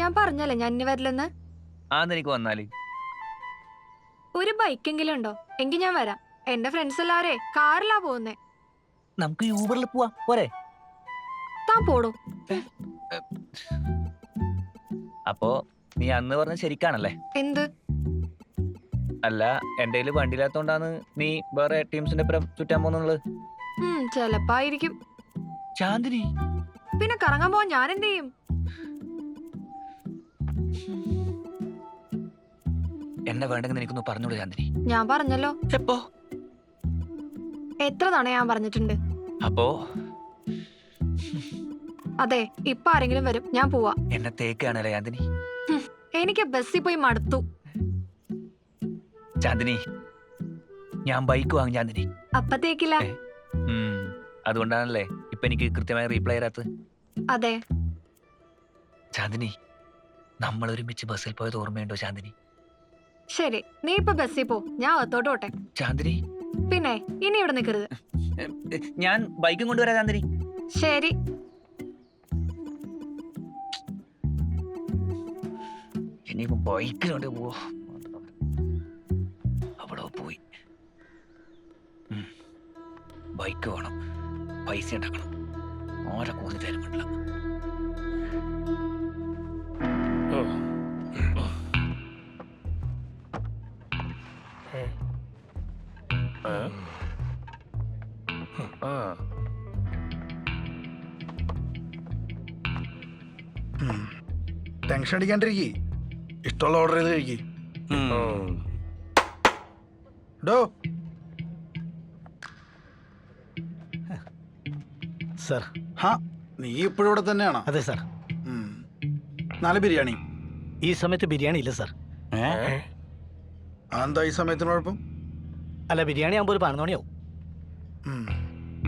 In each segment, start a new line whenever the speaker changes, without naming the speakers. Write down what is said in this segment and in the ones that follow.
ഞാൻ പറഞ്ഞല്ലേ ഞാൻ ഇനി വരില്ലെന്ന്?
ആന്ന് എനിക്ക് വന്നാൽ.
ഒരു ബൈക്കെങ്കിലും ഉണ്ടോ? എങ്കിൽ ഞാൻ വരാം. എന്റെ ഫ്രണ്ട്സ് എല്ലാവരെ കാറിലാ പോകുന്നേ.
നമുക്ക് യൂബറിൽ പോവാ. പോരെ?
താൻ പോടോ.
അപ്പോ നീ അന്ന് പറഞ്ഞ ശരിക്കാണല്ലേ?
എന്ത്?
അല്ല എന്റെ കയ്യിൽ വണ്ടിയില്ലാത്തോണ്ടാണ് നീ വേറെ ടീംസിന്റെ പുറം ചുറ്റാൻ പോകുന്നത്
ഉം ചെലപ്പോ ആയിരിക്കും
ചാന്ദിനി
പിന്നെ കറങ്ങാൻ പോവാൻ ഞാൻ എന്ത് ചെയ്യും?
എന്നെ വേണ്ടെങ്കിൽ എനിക്കൊന്ന് പറഞ്ഞോളൂ ചാന്ദിനി
ഞാൻ പറഞ്ഞല്ലോ.
എപ്പോ?
എത്ര തവണ ഞാൻ പറഞ്ഞിട്ടുണ്ട്.
അപ്പോ?
അതെ ഇപ്പൊ ആരെങ്കിലും വരും ഞാൻ പോവാ.
എന്നെ തേക്കാണല്ലേ ചാന്ദിനി
എനിക്ക് ബസ്സിൽ പോയി മടുത്തു.
ചാന്ദിനി ഞാൻ ബൈക്ക് വാങ്ങും ചാന്ദിനി
അപ്പത്തേക്കില്ല
ഏ. ഉം, അതുകൊണ്ടാണല്ലേ ഇപ്പൊ എനിക്ക് കൃത്യമായ റീപ്ലൈ തരാത്തത്.
അതെ.
ചാന്ദിനി നമ്മൾ ഒരുമിച്ച് ബസ്സിൽ പോയത് ഓർമ്മയുണ്ടോ ചാന്ദിനി
ശരി നീ ഇപ്പൊ ബസ്സിൽ പോ. ഞാൻ അകത്തോട്ട് പോട്ടെ.
ചാന്ദിനി
പിന്നെ ഇനി ഇവിടെ നിൽക്കരുത്
ഞാൻ ബൈക്കും കൊണ്ടുവരാ ചാന്ദിനി
ശരി.
ഇനിയിപ്പോ ബൈക്കിലോട്ട് പോവോ. അവിടെ പോയി. ബൈക്ക് വേണം. പൈസ ഉണ്ടാക്കണം. ഓരോ കൂലി തരും
ടെൻഷൻ അടിക്കാണ്ടിരിക്കേ. ഇഷ്ടമുള്ള ഓർഡർ ചെയ്ത് കഴിക്കേ. ഡോ.
സർ.
ഹാ നീ ഇപ്പോഴും ഇവിടെ തന്നെയാണോ?
അതെ സർ.
നാല് ബിരിയാണി.
ഈ സമയത്ത് ബിരിയാണി ഇല്ല സർ.
അതെന്താ ഈ സമയത്തിന് കുഴപ്പം?
അല്ല ബിരിയാണി ആകുമ്പോൾ ഒരു പതിനൊന്ന് മണിയാവും.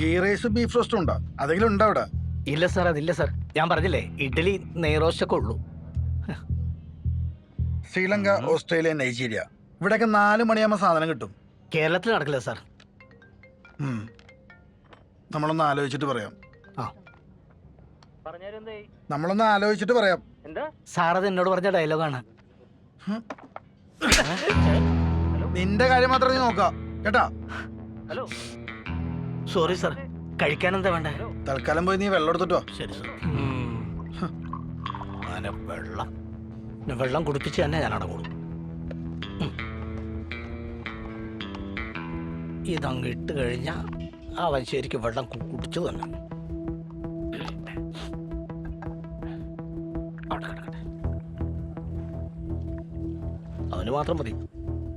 ഗീ റൈസ് ബീഫ് റോസ്റ്റും ഉണ്ടോ? അതെങ്കിലും ഉണ്ടോ അവിടെ?
ഇല്ല സാർ അതില്ല സാർ. ഞാൻ പറഞ്ഞില്ലേ ഇഡലി നെയ്റോസ്റ്റൊക്കെ ഉള്ളൂ.
Sri Lanka Australia Nigeria. ഇവിടെയൊക്കെ നാല് മണിയാകുമ്പോൾ സാധനം കിട്ടും.
കേരളത്തിൽ നടക്കില്ല സാർ.
ഉം. നമ്മളൊന്ന് ആലോചിച്ചിട്ട് പറയാം. നമ്മളൊന്ന് ആലോചിച്ചിട്ട് പറയാം.
സാർ അത് എന്നോട് പറഞ്ഞ ഡയലോഗാണ്
നിന്റെ കാര്യം മാത്രം നീ നോക്കാം കേട്ടാ?
സോറി സാർ കഴിക്കാൻ എന്താ വേണ്ടേ?
തൽക്കാലം പോയി നീ വെള്ളം എടുത്തിട്ടോ
ശരി സാർ അങ്ങനെ വെള്ളം. വെള്ളം കുടിപ്പിച്ച് തന്നെ ഞാൻ അവിടെ ഉം. ഇതങ്ങ് ഇട്ട് കഴിഞ്ഞാൽ അവൻ ശരിക്കും വെള്ളം കുടിച്ചു തന്നെ. അവന് മാത്രം മതി.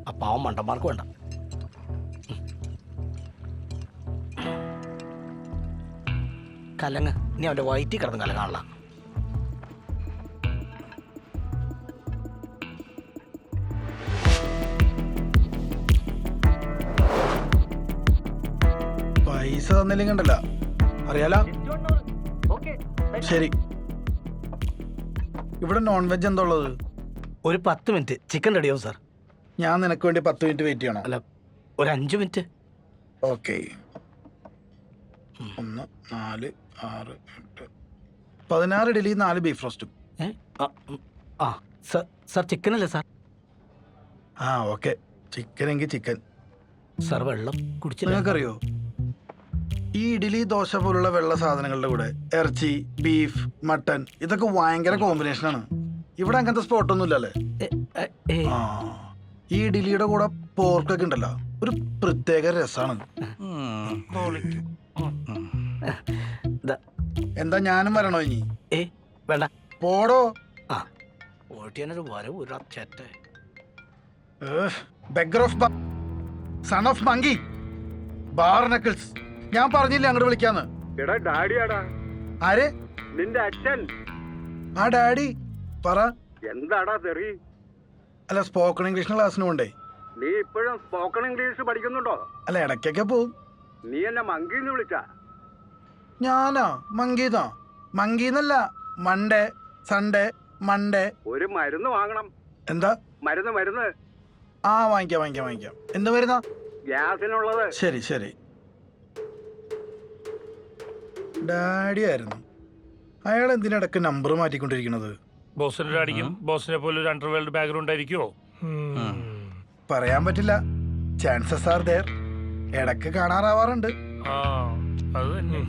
ആ പാവം മണ്ടന്മാർക്ക് വേണ്ട. കലങ്ങ്. ഇനി അവന്റെ വയറ്റിൽ കിടന്ന് കലങ്ങാനുള്ള
പൈസ തന്നില്ലെങ്കിൽ ഉണ്ടല്ല അറിയാലോ ശരി. ഇവിടെ നോൺ വെജ് എന്താ ഉള്ളത്?
ഒരു പത്ത് മിനിറ്റ്. ചിക്കൻ റെഡിയാവും സാർ
ഞാൻ നിനക്ക് വേണ്ടി പത്ത് മിനിറ്റ് വെയിറ്റ് ചെയ്യണം.
അല്ല ഒരു അഞ്ച് മിനിറ്റ്.
ഓക്കെ. ഒന്ന് നാല് ആറ് എട്ട്. പതിനാറ് ഇഡലി നാല് ബീഫ് റോസ്റ്റും.
ഏ? ആ, ഉം, ആ. സാർ സാർ ചിക്കൻ അല്ലേ സാർ?
ആ ഓക്കെ. ചിക്കൻ എങ്കിൽ ചിക്കൻ.
സാർ വെള്ളം കുടിച്ചില്ല.
നിങ്ങൾക്കറിയോ? ഈ ഇഡലി ദോശ പോലുള്ള വെള്ള സാധനങ്ങളുടെ കൂടെ ഇറച്ചി ബീഫ് മട്ടൻ ഇതൊക്കെ ഭയങ്കര കോമ്പിനേഷനാണ്. ഇവിടെ അങ്ങനത്തെ സ്പോട്ട് ഒന്നും ഇല്ലല്ലേ
ഏ, ഏ, ഏ,
ആ. ഈ ഇഡലിയുടെ കൂടെ പോർക്കൊക്കെ ഉണ്ടല്ലോ. ഒരു പ്രത്യേക
രസമാണ്
എന്താ ഞാനും വരണോ ഇനി?
ഏ വേണ്ട.
പോടോ.
ആ ഓട്ടിയാനൊരു വരവ് ഒരു അച്ഛറ്റ
beggar of son of monkey barnacles ഞാൻ പറഞ്ഞില്ലേ അങ്ങോട്ട് വിളിക്കാന്ന്?
എടാ ഡാഡിയാടാ.
ആര്?
നിന്റെ അച്ഛൻ.
ആ ഡാഡി. പറ.
എന്താടാ തെറി?
അല്ല സ്പോക്കൺ ഇംഗ്ലീഷിന് ക്ലാസ്സിന് പോണ്ടേ?
നീ ഇപ്പോഴും സ്പോക്കൺ ഇംഗ്ലീഷ് പഠിക്കുന്നുണ്ടോ?
അല്ല ഇടയ്ക്കൊക്കെ പോവും.
നീ എന്നെ മങ്കിന്ന് വിളിച്ച?
ഞാനാ മങ്കീന്നാ മങ്കീന്നല്ല മൺഡേ സൺഡേ മൺഡേ
ഒരു മരുന്ന് വാങ്ങണം.
എന്താ?
മരുന്ന് മരുന്ന്.
ആ വാങ്ങിക്കാം വാങ്ങിക്കാം വാങ്ങിക്കാം. എന്ത് മരുന്നാ?
ഗ്യാസിനുള്ളത്.
ശരി ശരി. ഡാഡി ആയിരുന്നു അയാൾ എന്തിനടക്ക് നമ്പർ മാറ്റിക്കൊണ്ടിരിക്കുന്നത്?
ബോസിന്റെ ഡാഡിക്കും ബോസിനെ പോലെ ഒരു അണ്ടർവേൾഡ് ബാക്ക്ഗ്രൗണ്ട് ആയിരിക്കുമോ
പറയാൻ പറ്റില്ല. ചാൻസസ് ആർ ദേർ ഇടയ്ക്ക് കാണാറാവാറുണ്ട്.
ആ അത് തന്നെ.